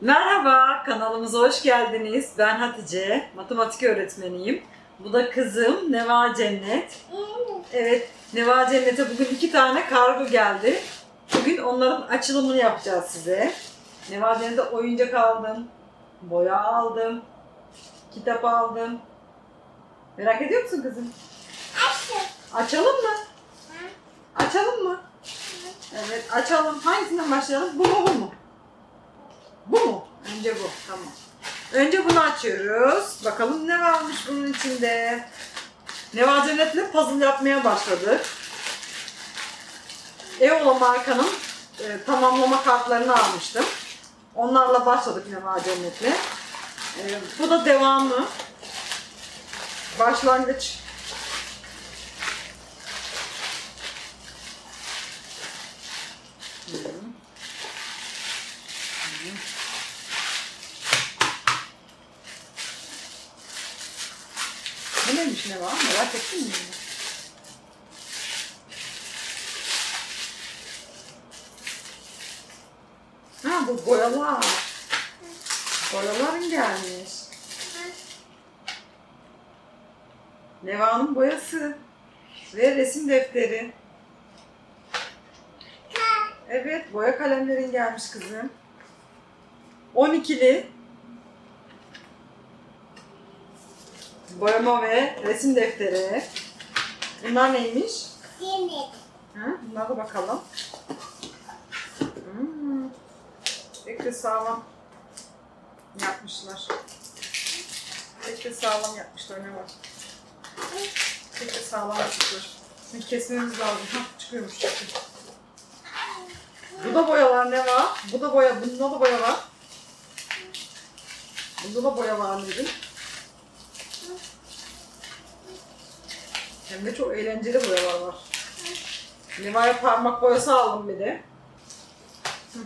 Merhaba, kanalımıza hoş geldiniz. Ben Hatice, matematik öğretmeniyim. Bu da kızım Neva Cennet. Evet, Neva Cennet'e bugün iki tane kargo geldi. Bugün onların açılımını yapacağız size. Neva Cennet'e oyuncak aldım, boya aldım, kitap aldım. Merak ediyor musun kızım? Açalım mı? Açalım mı? Evet, açalım. Hangisinden başlayalım? Bu mu, bu mu? Bu mu? Önce bu. Tamam. Önce bunu açıyoruz. Bakalım ne varmış bunun içinde. Neva Cennet'le puzzle yapmaya başladık. Eola markanın e, tamamlama kartlarını almıştım. Onlarla başladık Neva Cennet'le. E, bu da devamı. Başlangıç. Hı. Bu neymiş ne var? Merak ettin mi? Ha bu boyalar. Boyaların gelmiş. Neva'nın boyası. Ve resim defteri. Evet boya kalemlerin gelmiş kızım. 12'li boyama ve resim defteri. Bunlar neymiş? Ha, bunlara da bakalım. Hmm. Pek de sağlam yapmışlar. Pek de sağlam yapmışlar ne var? Pek de sağlam yapmışlar. Şimdi kesmemiz lazım. Hah çıkıyormuş çıktı. Bu da boyalar ne var? Bu da boya, bunda da boya var. Bunda da boya var dedim. Hem de çok eğlenceli boyalar var. Neva'ya parmak boyası aldım bir de. Hı.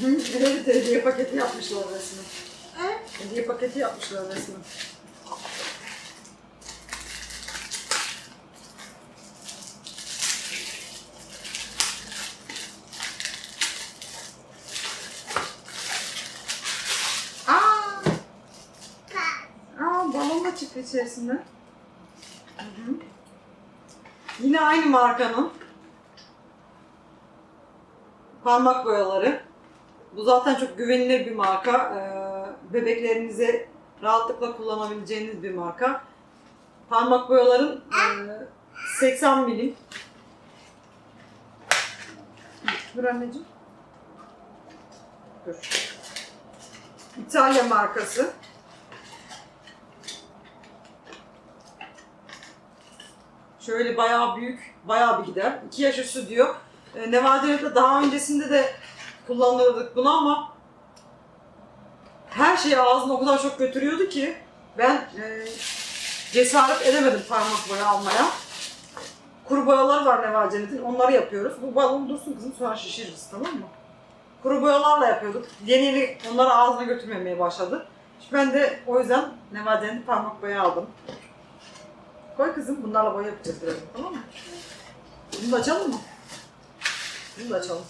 Hı, Evet, hediye paketi yapmışlar resmi. Hediye paketi yapmışlar resmi. Çıktı içerisinde. Hı hı. Yine aynı markanın parmak boyaları. Bu zaten çok güvenilir bir marka. Ee, bebeklerinize rahatlıkla kullanabileceğiniz bir marka. Parmak boyaların e, 80 milim. Dur anneciğim. Dur. İtalya markası. Şöyle bayağı büyük, bayağı bir gider. 2 yaş üstü diyor. E, Nevada'da daha öncesinde de kullanırdık bunu ama her şeyi ağzına o kadar çok götürüyordu ki ben e, cesaret edemedim parmak boya almaya. Kuru boyalar var Neva Cennet'in, onları yapıyoruz. Bu balon dursun kızım sonra şişiririz tamam mı? Kuru boyalarla yapıyorduk. Yeni yeni onları ağzına götürmemeye başladı. Şimdi ben de o yüzden Neva Cennet'in parmak boya aldım. Koy kızım bunlarla boya yapacağız birazdan tamam mı? Bunu da açalım mı? Bunu da açalım.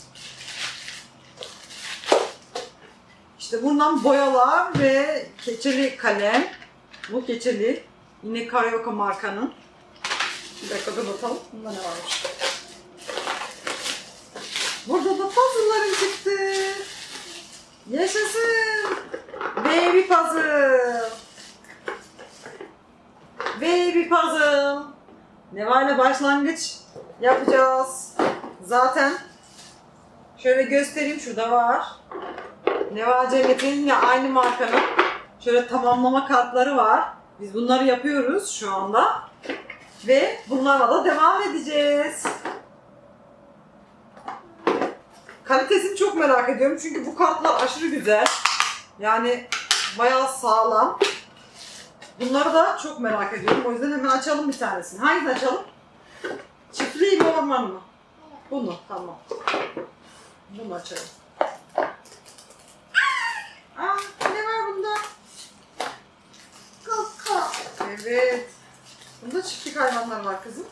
İşte bundan boyalar ve keçeli kalem. Bu keçeli. Yine Karyoka markanın. Bir dakika kapatalım. Bunda ne varmış? Burada da puzzle'larım çıktı. Yaşasın. Baby puzzle. Baby puzzle. Neva'yla başlangıç yapacağız. Zaten şöyle göstereyim şurada var. Neva Cennet'in yine aynı markanın şöyle tamamlama kartları var. Biz bunları yapıyoruz şu anda. Ve bunlarla da devam edeceğiz. Kalitesini çok merak ediyorum çünkü bu kartlar aşırı güzel. Yani bayağı sağlam. Bunları da çok merak ediyorum. O yüzden hemen açalım bir tanesini. Hangisini açalım? Çiftliği mi orman mı? Bunu tamam. Bunu açalım. Aa, ne var bunda? Koko. Evet. Bunda çiftlik hayvanlar var kızım.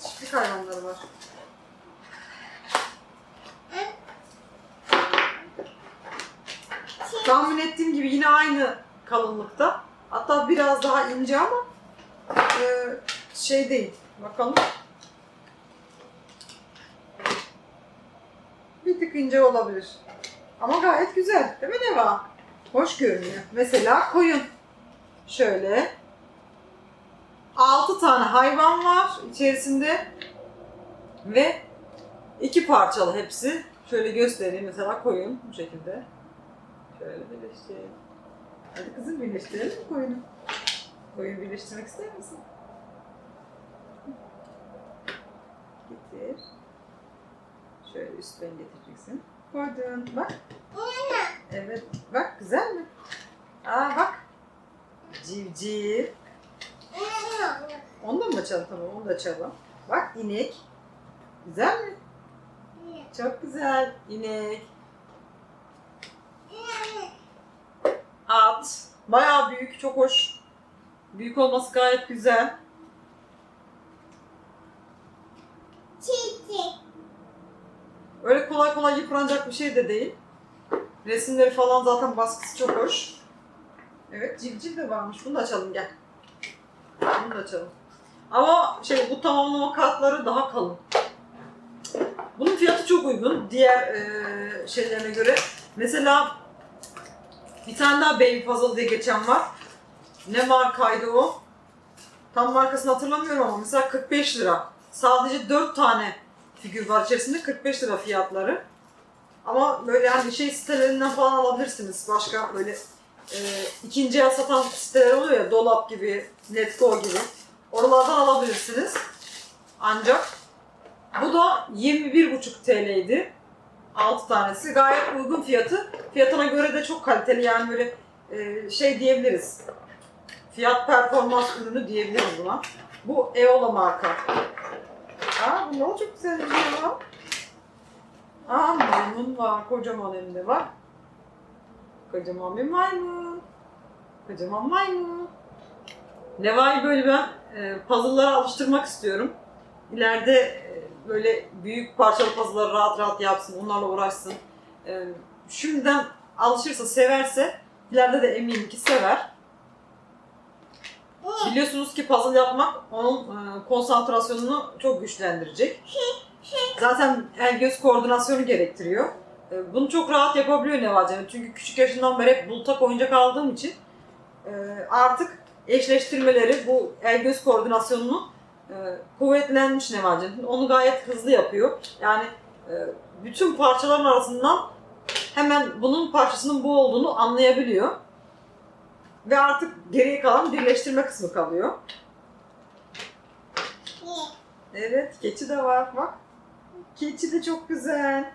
Çiftlik hayvanları var. Tahmin ettiğim gibi yine aynı kalınlıkta. Hatta biraz daha ince ama e, şey değil. Bakalım. Bir tık ince olabilir. Ama gayet güzel. Değil mi Neva? Hoş görünüyor. Mesela koyun. Şöyle. 6 tane hayvan var içerisinde. Ve iki parçalı hepsi. Şöyle göstereyim mesela koyun bu şekilde. Şöyle birleştir. Hadi kızım birleştirelim mi koyunu? Koyun birleştirmek ister misin? Getir. Şöyle üstten getireceksin. Koydun. Bak. Evet. Bak güzel mi? Aa bak. Civciv. Onu da mı açalım? Tamam onu da açalım. Bak inek. Güzel mi? Çok güzel. İnek. At. Bayağı büyük, çok hoş. Büyük olması gayet güzel. Çiçek. Öyle kolay kolay yıpranacak bir şey de değil. Resimleri falan zaten baskısı çok hoş. Evet civciv de varmış. Bunu da açalım gel. Bunu da açalım. Ama şey bu tamamlama kartları daha kalın. Bunun fiyatı çok uygun diğer eee, şeylerine göre. Mesela bir tane daha Baby Puzzle diye geçen var. Ne markaydı o? Tam markasını hatırlamıyorum ama mesela 45 lira. Sadece 4 tane figür var içerisinde 45 lira fiyatları. Ama böyle hani şey sitelerinden falan alabilirsiniz. Başka böyle e, ikinci el satan siteler oluyor ya Dolap gibi, Letgo gibi. Oralardan alabilirsiniz. Ancak bu da 21,5 TL'ydi. 6 tanesi. Gayet uygun fiyatı. Fiyatına göre de çok kaliteli yani böyle e, şey diyebiliriz. Fiyat performans ürünü diyebiliriz buna. Bu Eola marka. Aa bunlar çok güzel bir şey var. Aa maymun var. Kocaman hem de var. Kocaman bir maymun. Kocaman maymun. Neva'yı böyle ben puzzle'lara alıştırmak istiyorum. İleride e, böyle büyük parçalı puzzle'ları rahat rahat yapsın, onlarla uğraşsın. E, şimdiden alışırsa, severse ileride de eminim ki sever. Biliyorsunuz ki puzzle yapmak onun e, konsantrasyonunu çok güçlendirecek. Zaten el göz koordinasyonu gerektiriyor. E, bunu çok rahat yapabiliyor Nevacem. Çünkü küçük yaşından beri hep bultak oyuncak aldığım için e, artık eşleştirmeleri bu el göz koordinasyonunu e, kuvvetlenmiş Nevacem. Onu gayet hızlı yapıyor. Yani e, bütün parçaların arasından hemen bunun parçasının bu olduğunu anlayabiliyor. Ve artık geriye kalan birleştirme kısmı kalıyor. Evet, keçi de var bak. Keçi de çok güzel.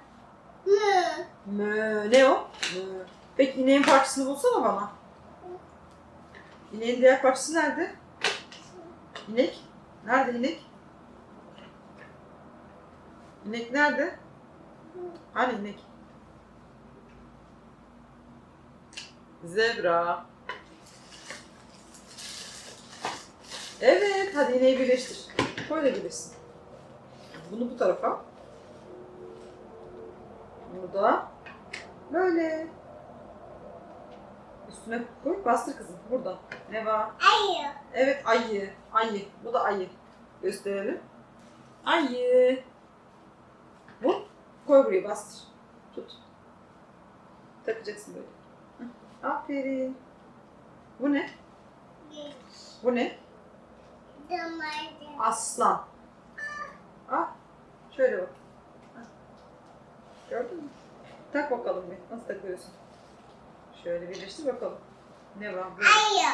Mö, ne o? Mö. Peki ineğin parçasını bulsana bana. İneğin diğer parçası nerede? İnek? Nerede inek? İnek nerede? Hani inek? Zebra. Evet, hadi ineği birleştir. Böyle bilirsin. Bunu bu tarafa. Bunu da böyle. Üstüne koy, bastır kızım. Burada. Ne var? Ayı. Evet, ayı. Ayı. Bu da ayı. Gösterelim. Ayı. Bu. Koy buraya, bastır. Tut. Takacaksın böyle. Hı, Aferin. Bu ne? Bu ne? Damardı. Aslan. Ah, şöyle bak. Gördün mü? Tak bakalım bir. Nasıl takıyorsun? Şöyle birleştir bakalım. Ne var? Böyle. Ayı.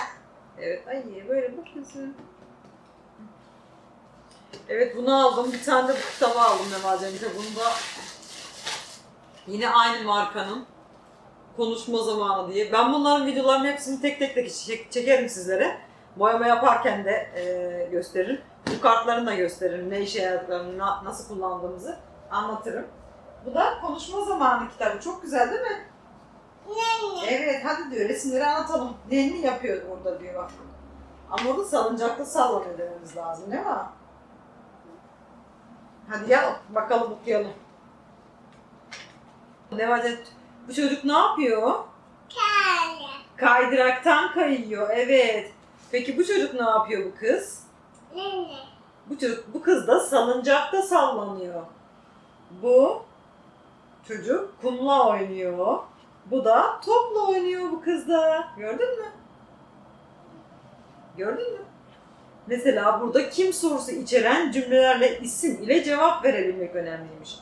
Evet, ay böyle bakıyorsun. Evet bunu aldım. Bir tane de bu kitabı aldım Nevacem'de. Bunu da yine aynı markanın konuşma zamanı diye. Ben bunların videolarının hepsini tek tek tek çek- çekerim sizlere. Boyama yaparken de e, gösteririm. Bu kartlarını da gösteririm. Ne işe yaradıklarını, na- nasıl kullandığımızı anlatırım. Bu da konuşma zamanı kitabı. Çok güzel değil mi? Evet hadi diyor resimleri anlatalım. Nenni yapıyor burada diyor bak. Ama orada salıncakta sallanıyor dememiz lazım değil mi? Hadi gel bakalım okuyalım. Ne var ya, Bu çocuk ne yapıyor? Kare. Kaydıraktan kayıyor evet. Peki bu çocuk ne yapıyor bu kız? Ne? Bu çocuk, bu kız da salıncakta sallanıyor. Bu çocuk kumla oynuyor. Bu da topla oynuyor bu kız da. Gördün mü? Gördün mü? Mesela burada kim sorusu içeren cümlelerle isim ile cevap verebilmek önemliymiş.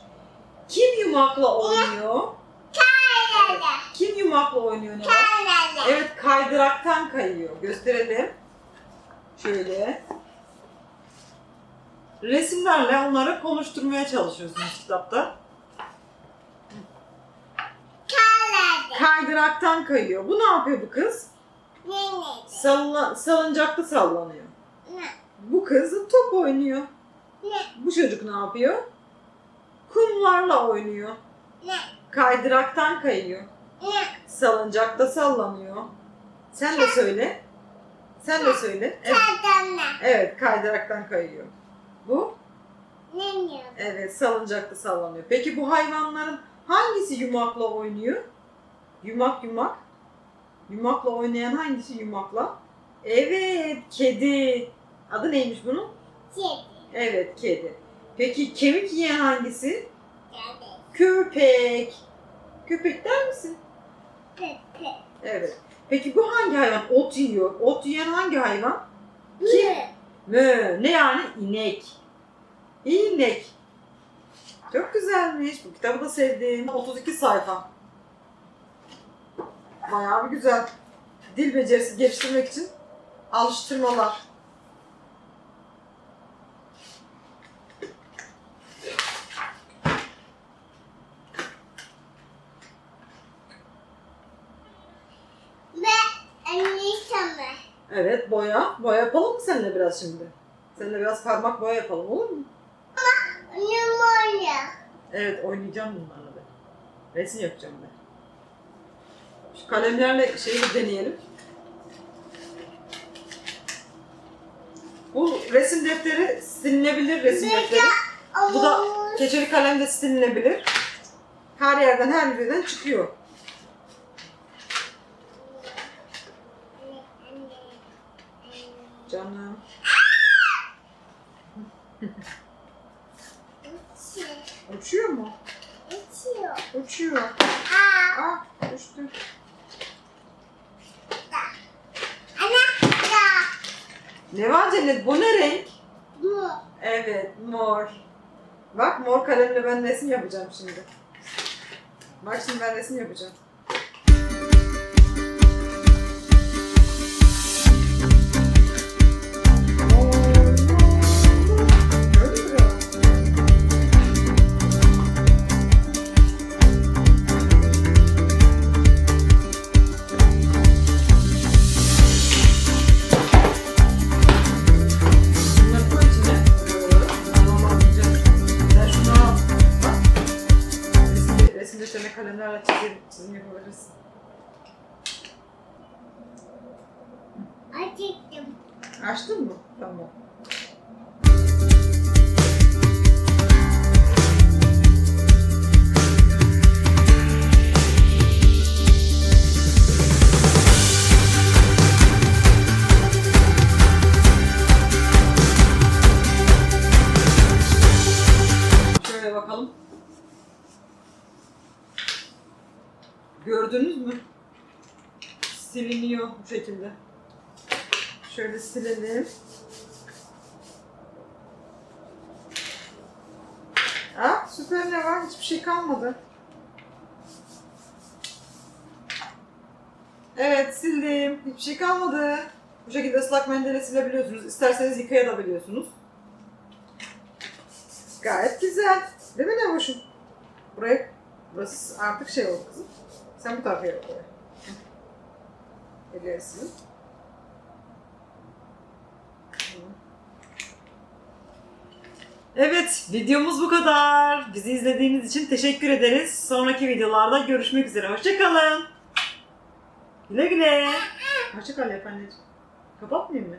Kim yumakla oynuyor? Kare. Kim yumakla oynuyor ne var? Evet kaydıraktan kayıyor. Gösterelim. Şöyle. Resimlerle onları konuşturmaya çalışıyorsunuz kitapta. Kaydıraktan kayıyor. Bu ne yapıyor bu kız? Ne? Salla, salıncakta sallanıyor. Ne? Bu kız top oynuyor. Ne? Bu çocuk ne yapıyor? Kumlarla oynuyor. Ne? Kaydıraktan kayıyor. Ne? Salıncakta sallanıyor. Sen de söyle. Sen de söyle. Evet, evet kaydıraktan kayıyor. Bu? Ne? Ne? Evet, salıncakta sallanıyor. Peki bu hayvanların hangisi yumakla oynuyor? Yumak yumak. Yumakla oynayan hangisi yumakla? Evet, kedi. Adı neymiş bunun? Kedi. Evet, kedi. Peki kemik yiyen hangisi? Köpek. Köpek der misin? Pepe. Evet. Peki bu hangi hayvan? Ot yiyor. Ot yiyen hangi hayvan? Kim? Mö. Ne yani? İnek. İnek. Çok güzelmiş. Bu kitabı da sevdim. 32 sayfa. Bayağı bir güzel. Dil becerisi geliştirmek için alıştırmalar. Evet boya. Boya yapalım mı seninle biraz şimdi? Seninle biraz parmak boya yapalım olur mu? Numara. Evet oynayacağım bunlarla ben. Resim yapacağım ben. Şu kalemlerle şeyi deneyelim. Bu resim defteri silinebilir resim defteri. Bu da keçeli kalem de silinebilir. Her yerden her yerden çıkıyor. Canım. Uçuyor mu? Uçuyor. Uçuyor. Aa, Ah düştü. ana da Ne var Cennet? Bu ne renk? bu. Evet, mor. Bak mor kalemle ben resim yapacağım şimdi. Bak şimdi ben resim yapacağım. Defterine kalemlerle çizim, çizim yapabilirsin. Acıktım. Açtın mı? Tamam. Şöyle bakalım. Gördünüz mü? Siliniyor bu şekilde. Şöyle silelim. Ha, süper ne var? Hiçbir şey kalmadı. Evet sildim. Hiçbir şey kalmadı. Bu şekilde ıslak mendille silebiliyorsunuz. İsterseniz yıkayabiliyorsunuz. Gayet güzel. Değil mi ne hoşum? Buraya, burası artık şey oldu kızım. Sen bu tarafa. Elleri silin. Evet, videomuz bu kadar. Bizi izlediğiniz için teşekkür ederiz. Sonraki videolarda görüşmek üzere. Hoşçakalın. Güle güle. Hoşçakal yap anneciğim. Kapatmayayım mı?